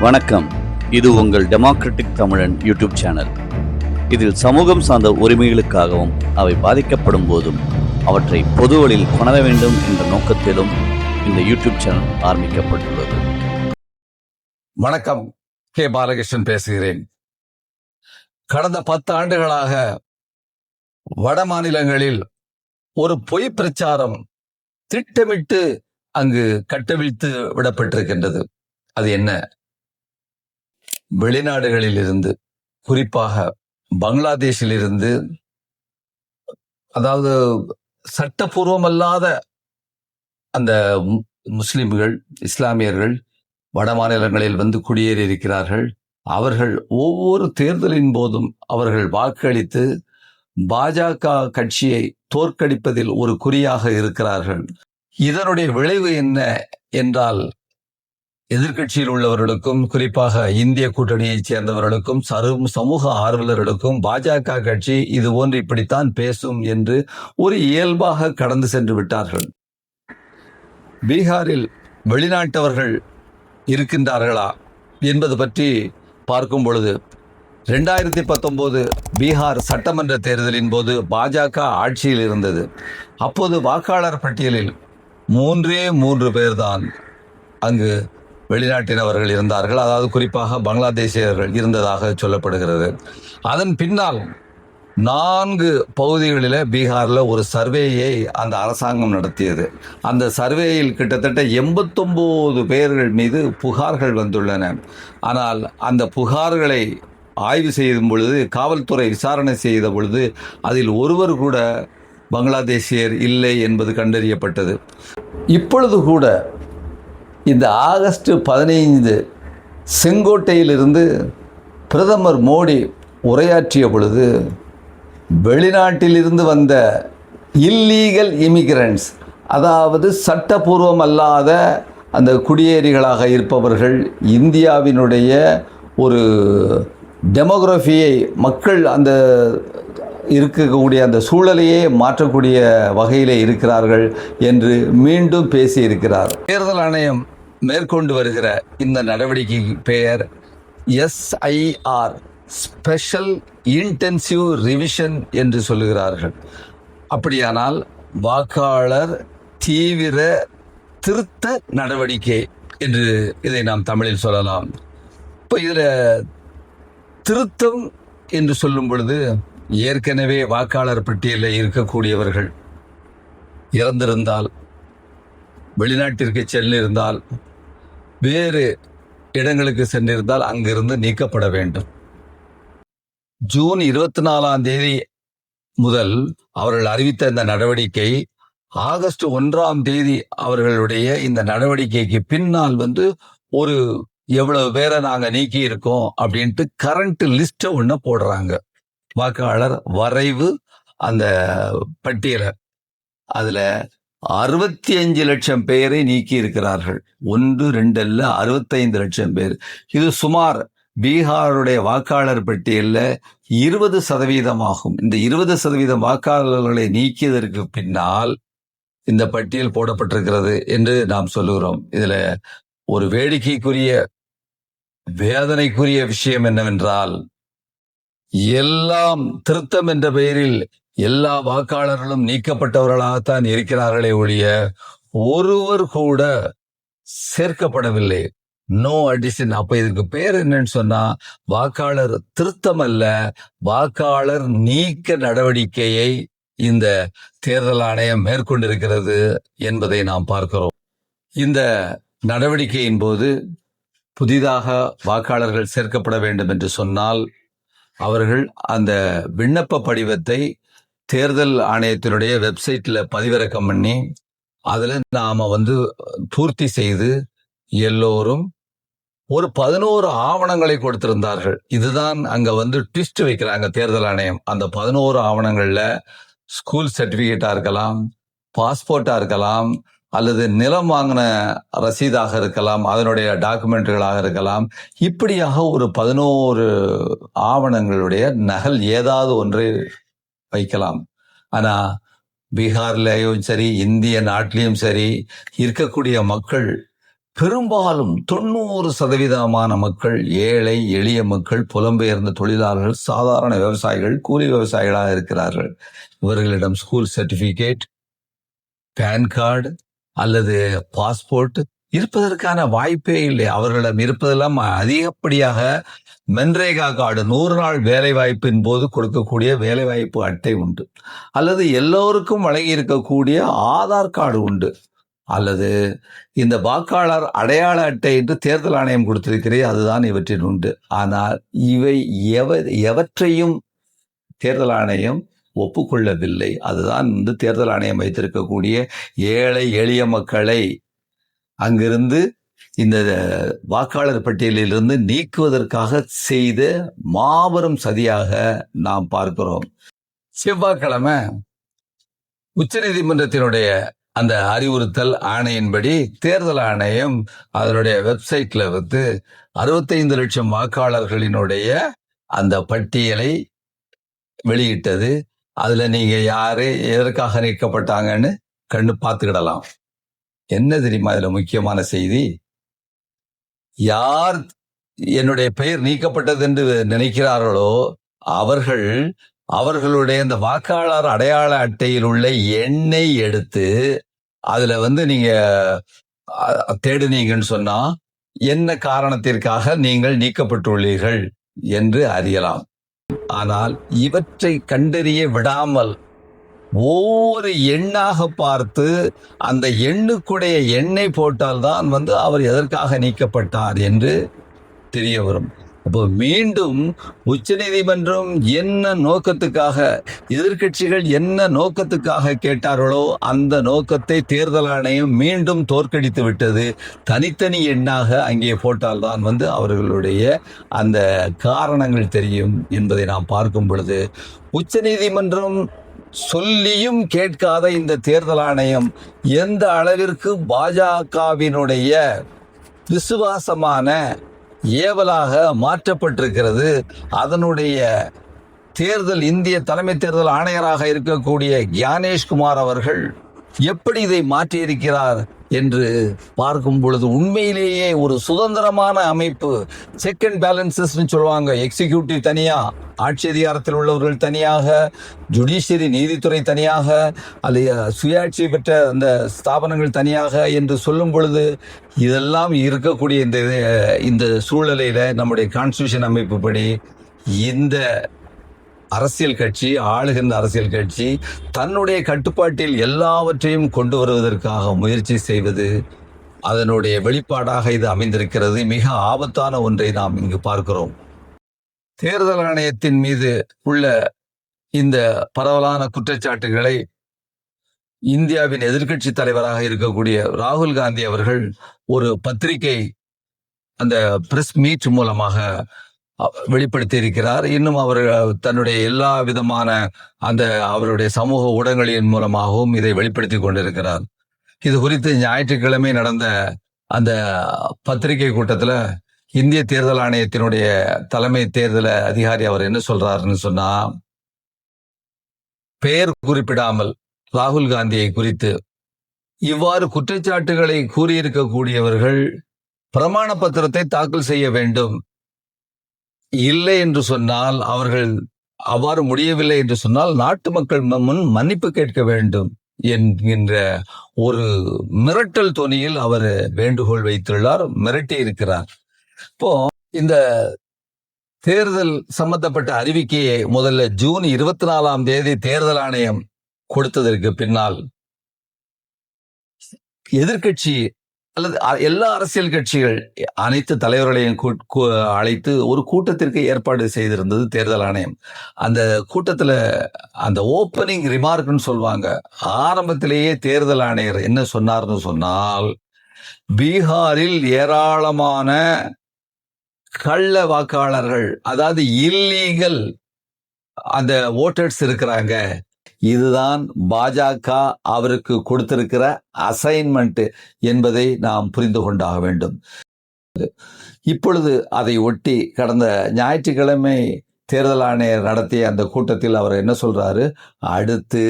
வணக்கம். இது உங்கள் டெமோக்ராட்டிக் தமிழன் யூடியூப் சேனல் இதில் சமூகம் சார்ந்த உரிமைகளுக்காகவும் அவை பாதிக்கப்படும் போதும் அவற்றை பொதுவழியில் கொணர வேண்டும் என்ற நோக்கத்திலும் இந்த யூடியூப் சேனல் ஆரம்பிக்கப்பட்டுள்ளது. வணக்கம். கே. பாலகிருஷ்ணன் பேசுகிறேன். கடந்த பத்து ஆண்டுகளாக வட மாநிலங்களில் ஒரு பொய் பிரச்சாரம் திட்டமிட்டு அங்கு கட்டவிழ்த்து விடப்பட்டிருக்கின்றது. அது என்ன? வெளிநாடுகளில் இருந்து குறிப்பாக பங்களாதேஷில் இருந்து அதாவது சட்டபூர்வமல்லாத அந்த முஸ்லிம்கள் இஸ்லாமியர்கள் வட மாநிலங்களில் வந்து குடியேறி இருக்கிறார்கள் அவர்கள் ஒவ்வொரு தேர்தலின் போதும் அவர்கள் வாக்களித்து பாஜக கட்சியை தோற்கடிப்பதில் ஒரு குறியாக இருக்கிறார்கள். இதனுடைய விளைவு என்ன என்றால் எதிர்க்கட்சியில் உள்ளவர்களுக்கும் குறிப்பாக இந்திய கூட்டணியைச் சேர்ந்தவர்களுக்கும் சரும் சமூக ஆர்வலர்களுக்கும் பாஜக கட்சி இது போன்று இப்படித்தான் பேசும் என்று ஒரு இயல்பாக கடந்து சென்று விட்டார்கள். பீகாரில் வெளிநாட்டவர்கள் இருக்கின்றார்களா என்பது பற்றி பார்க்கும் பொழுது ரெண்டாயிரத்தி பத்தொன்பது பீகார் சட்டமன்ற தேர்தலின் போது பாஜக ஆட்சியில் இருந்தது. அப்போது வாக்காளர் பட்டியலில் மூன்றே மூன்று பேர்தான் அங்கு வெளிநாட்டினவர்கள் இருந்தார்கள். அதாவது குறிப்பாக பங்களாதேசியர்கள் இருந்ததாக சொல்லப்படுகிறது. அதன் பின்னால் நான்கு பகுதிகளில் பீகாரில் ஒரு சர்வேயை அந்த அரசாங்கம் நடத்தியது. அந்த சர்வேயில் கிட்டத்தட்ட எண்பத்தொம்போது பேர்கள் மீது புகார்கள் வந்துள்ளன. ஆனால் அந்த புகார்களை ஆய்வு செய்யும் பொழுது காவல்துறை விசாரணை செய்த பொழுது அதில் ஒருவர் கூட பங்களாதேசியர் இல்லை என்பது கண்டறியப்பட்டது. இப்பொழுது கூட இந்த ஆகஸ்ட் பதினைந்து செங்கோட்டையிலிருந்து பிரதமர் மோடி உரையாற்றிய பொழுது வெளிநாட்டிலிருந்து வந்த இல்லீகல் இமிகிரண்ட்ஸ் அதாவது சட்டபூர்வம் அல்லாத அந்த குடியேறிகளாக இருப்பவர்கள் இந்தியாவினுடைய ஒரு டெமோகிராஃபியை மக்கள் அந்த இருக்கக்கூடிய அந்த சூழலையே மாற்றக்கூடிய வகையிலே இருக்கிறார்கள் என்று மீண்டும் பேசியிருக்கிறார். தேர்தல் ஆணையம் மேற்கொண்டு வருகிற இந்த நடவடிக்கை பெயர் எஸ்ஐஆர் ஸ்பெஷல் இன்டென்சிவ் ரிவிஷன் என்று சொல்லுகிறார்கள். அப்படியானால் வாக்காளர் தீவிர திருத்த நடவடிக்கை என்று இதை நாம் தமிழில் சொல்லலாம். இப்போ இதில் திருத்தம் என்று சொல்லும் பொழுது ஏற்கனவே வாக்காளர் பட்டியலில் இருக்கக்கூடியவர்கள் இறந்திருந்தால் வெளிநாட்டிற்கு சென்றிருந்தால் வேறு இடங்களுக்கு சென்றிருந்தால் அங்கிருந்து நீக்கப்பட வேண்டும். ஜூன் இருபத்தி நாலாம் தேதி முதல் அவர்கள் அறிவித்த இந்த நடவடிக்கை ஆகஸ்ட் ஒன்றாம் தேதி அவர்களுடைய இந்த நடவடிக்கைக்கு பின்னால் வந்து ஒரு எவ்வளவு பேரை நாங்கள் நீக்கி இருக்கோம் அப்படின்ட்டு கரண்ட் லிஸ்ட ஒன்று போடுறாங்க. வாக்காளர் வரைவு அந்த பட்டியலை. அதுல அறுபத்தி அஞ்சு லட்சம் பேரை நீக்கி இருக்கிறார்கள். ஒன்று ரெண்டு அல்ல அறுபத்தைந்து லட்சம் பேர். இது சுமார் பீகாருடைய வாக்காளர் பட்டியலில் இருபது சதவீதமாகும். இந்த இருபது சதவீதம் வாக்காளர்களை நீக்கியதற்கு பின்னால் இந்த பட்டியல் போடப்பட்டிருக்கிறது என்று நாம் சொல்லுகிறோம். இதுல ஒரு வேடிக்கைக்குரிய வேதனைக்குரிய விஷயம் என்னவென்றால் எல்லாம் திருத்தம் என்ற பெயரில் எல்லா வாக்காளர்களும் நீக்கப்பட்டவர்களாகத்தான் இருக்கிறார்களே ஒழிய ஒருவர் கூட சேர்க்கப்படவில்லை. நோ அடிஷன் அப்ப இதுக்கு பேர் என்னன்னு சொன்னா வாக்காளர் திருத்தம் அல்ல வாக்காளர் நீக்க நடவடிக்கையை இந்த தேர்தல் ஆணையம் மேற்கொண்டிருக்கிறது என்பதை நாம் பார்க்கிறோம். இந்த நடவடிக்கையின் போது புதிதாக வாக்காளர்கள் சேர்க்கப்பட வேண்டும் என்று சொன்னால் அவர்கள் அந்த விண்ணப்ப படிவத்தை தேர்தல் ஆணையத்தினுடைய வெப்சைட்ல பதிவிறக்கம் பண்ணி அதில் நாம் வந்து பூர்த்தி செய்து எல்லோரும் ஒரு பதினோரு ஆவணங்களை கொடுத்திருந்தார்கள். இதுதான் அங்கே வந்து ட்விஸ்ட் வைக்கிறாங்க தேர்தல் ஆணையம். அந்த பதினோரு ஆவணங்களில் ஸ்கூல் சர்டிஃபிகேட்டாக இருக்கலாம் பாஸ்போர்ட்டாக இருக்கலாம் அல்லது நிலம் வாங்கின ரசீதாக இருக்கலாம் அதனுடைய டாக்குமெண்ட்டுகளாக இருக்கலாம் இப்படியாக ஒரு பதினோரு ஆவணங்களுடைய நகல் ஏதாவது ஒன்றை வைக்கலாம். ஆனால் பீகார்லேயும் சரி இந்திய நாட்டிலையும் சரி இருக்கக்கூடிய மக்கள் பெரும்பாலும் தொண்ணூறு சதவீதமான மக்கள் ஏழை எளிய மக்கள் புலம்பெயர்ந்த தொழிலாளர்கள் சாதாரண விவசாயிகள் கூலி விவசாயிகளாக இருக்கிறார்கள். இவர்களிடம் ஸ்கூல் சர்டிபிகேட் பேன் கார்டு அல்லது பாஸ்போர்ட் இருப்பதற்கான வாய்ப்பே இல்லை. அவர்களிடம் இருப்பதெல்லாம் அதிகப்படியாக மென்ரேகா கார்டு நூறு நாள் வேலை வாய்ப்பின் போது கொடுக்கக்கூடிய வேலை வாய்ப்பு அட்டை உண்டு. அல்லது எல்லோருக்கும் வழங்கி இருக்கக்கூடிய ஆதார் கார்டு உண்டு. அல்லது இந்த வாக்காளர் அடையாள அட்டை என்று தேர்தல் ஆணையம் கொடுத்திருக்கிறே அதுதான் இவற்றில் உண்டு. ஆனால் இவை எவ எவற்றையும் தேர்தல் ஆணையம் ஒப்புக்கொள்ளவில்லை அதுதான் வந்து தேர்தல் ஆணையம் வைத்திருக்கக்கூடிய ஏழை எளிய மக்களை அங்கிருந்து இந்த வாக்காளர் பட்டியலிலிருந்து நீக்குவதற்காக செய்த மாபெரும் சதியாக நாம் பார்க்கிறோம். செவ்வாய்க்கிழமை உச்சநீதிமன்றத்தினுடைய அந்த அறிவுறுத்தல் ஆணையின்படி தேர்தல் ஆணையம் அதனுடைய வெப்சைட்ல வந்து அறுபத்தைந்து லட்சம் வாக்காளர்களினுடைய அந்த பட்டியலை வெளியிட்டது. அதில் நீங்கள் யார் எதற்காக நீக்கப்பட்டாங்கன்னு கண்ணு பார்த்துக்கிடலாம். என்ன தெரியுமா இதில் முக்கியமான செய்தி? யார் என்னுடைய பெயர் நீக்கப்பட்டது என்று நினைக்கிறார்களோ அவர்கள் அவர்களுடைய இந்த வாக்காளர் அடையாள அட்டையில் உள்ள எண்ணை எடுத்து அதுல வந்து நீங்க தேடுனீங்கன்னு சொன்னா என்ன காரணத்திற்காக நீங்கள் நீக்கப்பட்டுள்ளீர்கள் என்று அறியலாம். ஆனால் இவற்றை கண்டறிய விடாமல் ஒவ்வொரு எண்ணாக பார்த்து அந்த எண்ணுக்குடைய எண்ணை போட்டால்தான் வந்து அவர் எதற்காக நீக்கப்பட்டார் என்று தெரிய வரும். அப்போ மீண்டும் உச்சநீதிமன்றம் என்ன நோக்கத்துக்காக எதிர்க்கட்சிகள் என்ன நோக்கத்துக்காக கேட்டார்களோ அந்த நோக்கத்தை தேர்தல் ஆணையம் மீண்டும் தோற்கடித்து விட்டது. தனித்தனி எண்ணாக அங்கே போட்டால்தான் வந்து அவர்களுடைய அந்த காரணங்கள் தெரியும் என்பதை நாம் பார்க்கும் பொழுது உச்சநீதிமன்றம் சொல்லியும் கேட்காத இந்த தேர்தல் ஆணையம் எந்த அளவிற்கு பாஜகவினுடைய விசுவாசமான ஏவலாக மாற்றப்பட்டிருக்கிறது. அதனுடைய தேர்தல் இந்திய தலைமை தேர்தல் ஆணையராக இருக்கக்கூடிய கியானேஷ்குமார் அவர்கள் எப்படி இதை மாற்றியிருக்கிறார் என்று பார்க்கும் பொழுது உண்மையிலேயே ஒரு சுதந்திரமான அமைப்பு செக் அண்ட் பேலன்சஸ் சொல்லுவாங்க. எக்ஸிகியூட்டிவ் தனியா ஆட்சி அதிகாரத்தில் உள்ளவர்கள் தனியாக ஜுடிஷியரி நீதித்துறை தனியாக அல்லது சுயாட்சி பெற்ற அந்த ஸ்தாபனங்கள் தனியாக என்று சொல்லும் பொழுது இதெல்லாம் இருக்கக்கூடிய இந்த இந்த சூழ்நிலையில நம்முடைய கான்ஸ்டியூஷன் அமைப்புப்படி இந்த அரசியல் கட்சி ஆளுகின்ற அரசியல் கட்சி தன்னுடைய கட்டுப்பாட்டில் எல்லாவற்றையும் கொண்டு வருவதற்காக முயற்சி செய்வது அதனுடைய வெளிப்பாடாக இது அமைந்திருக்கிறது. மிக ஆபத்தான ஒன்றை நாம் இங்கு பார்க்கிறோம். தேர்தல் ஆணையத்தின் மீது உள்ள இந்த பரவலான குற்றச்சாட்டுகளை இந்தியாவின் எதிர்க்கட்சி தலைவராக இருக்கக்கூடிய ராகுல் காந்தி அவர்கள் ஒரு பத்திரிகை அந்த பிரஸ் மீட் மூலமாக வெளிப்படுத்தி இருக்கிறார் இன்னும் அவர் தன்னுடைய எல்லா விதமான அந்த அவருடைய சமூக ஊடகங்களின் மூலமாகவும் இதை வெளிப்படுத்தி கொண்டிருக்கிறார். இது குறித்து ஞாயிற்றுக்கிழமை நடந்த அந்த பத்திரிகை கூட்டத்தில் இந்திய தேர்தல் ஆணையத்தினுடைய தலைமை தேர்தல் அதிகாரி அவர் என்ன சொல்றாருன்னு சொன்னா பெயர் குறிப்பிடாமல் ராகுல் காந்தியை குறித்து இவ்வாறு குற்றச்சாட்டுகளை கூறியிருக்கக்கூடியவர்கள் பிரமாண பத்திரத்தை தாக்கல் செய்ய வேண்டும். இல்லை என்று சொன்னால் அவர்கள் அவ்வாறு முடியவில்லை என்று சொன்னால் நாட்டு மக்கள் முன் மன்னிப்பு கேட்க வேண்டும் என்கின்ற ஒரு மிரட்டல் தொனியில் அவர் வேண்டுகோள் வைத்துள்ளார் மிரட்டி இருக்கிறார். இப்போ இந்த தேர்தல் சம்பந்தப்பட்ட அறிவிக்கையை முதல்ல ஜூன் இருபத்தி நாலாம் தேதி தேர்தல் ஆணையம் கொடுத்ததற்கு பின்னால் எதிர்க்கட்சி அல்லது அ- எல்லா அரசியல் கட்சிகள் அனைத்து தலைவர்களையும் கூட்- அழைத்து ஒரு கூட்டத்திற்கு ஏற்பாடு செய்திருந்தது தேர்தல் ஆணையம். அந்த கூட்டத்தில் அந்த ஓப்பனிங் ரிமார்க்னு சொல்லுவாங்க. ஆரம்பத்திலேயே தேர்தல் ஆணையர் என்ன சொன்னார்னு சொன்னால் பீகாரில் ஏராளமான கள்ள வாக்காளர்கள் அதாவது இல்லீகல் அந்த ஓட்டர்ஸ் இருக்கிறாங்க. இதுதான் பாஜக அவருக்கு கொடுத்திருக்கிற அசைன்மெண்ட் என்பதை நாம் புரிந்து கொண்டாக வேண்டும். இப்பொழுது அதை ஒட்டி கடந்த ஞாயிற்றுக்கிழமை தேர்தல் ஆணையர் நடத்திய அந்த கூட்டத்தில் அவர் என்ன சொல்றாரு? அடுத்து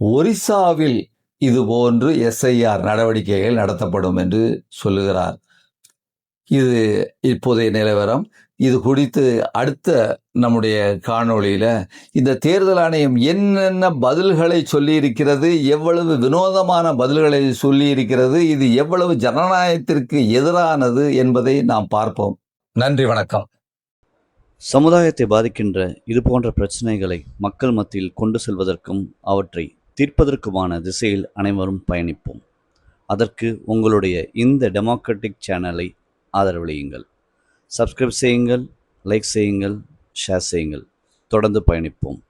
ஒரிசாவில் இது போன்று எஸ்ஐஆர் நடவடிக்கைகள் நடத்தப்படும் என்று சொல்லுகிறார். இது இப்போதைய நிலவரம் இது குறித்து அடுத்த நம்முடைய காணொளியில் இந்த தேர்தல் ஆணையம் என்னென்ன பதில்களை சொல்லியிருக்கிறது எவ்வளவு வினோதமான பதில்களை சொல்லி இருக்கிறது இது எவ்வளவு ஜனநாயகத்திற்கு எதிரானது என்பதை நாம் பார்ப்போம். நன்றி வணக்கம். சமுதாயத்தை பாதிக்கின்ற இது போன்ற பிரச்சனைகளை மக்கள் மத்தியில் கொண்டு செல்வதற்கும் அவற்றை தீர்ப்பதற்குமான திசையில் அனைவரும் பயணிப்போம். அதற்கு உங்களுடைய இந்த டெமோக்ராட்டிக் சேனலை ஆதரவளியுங்கள் சப்ஸ்கிரைப் செய்யுங்கள் லைக் செய்யுங்கள் ஷேர் செய்யுங்கள். தொடர்ந்து பயணிப்போம்.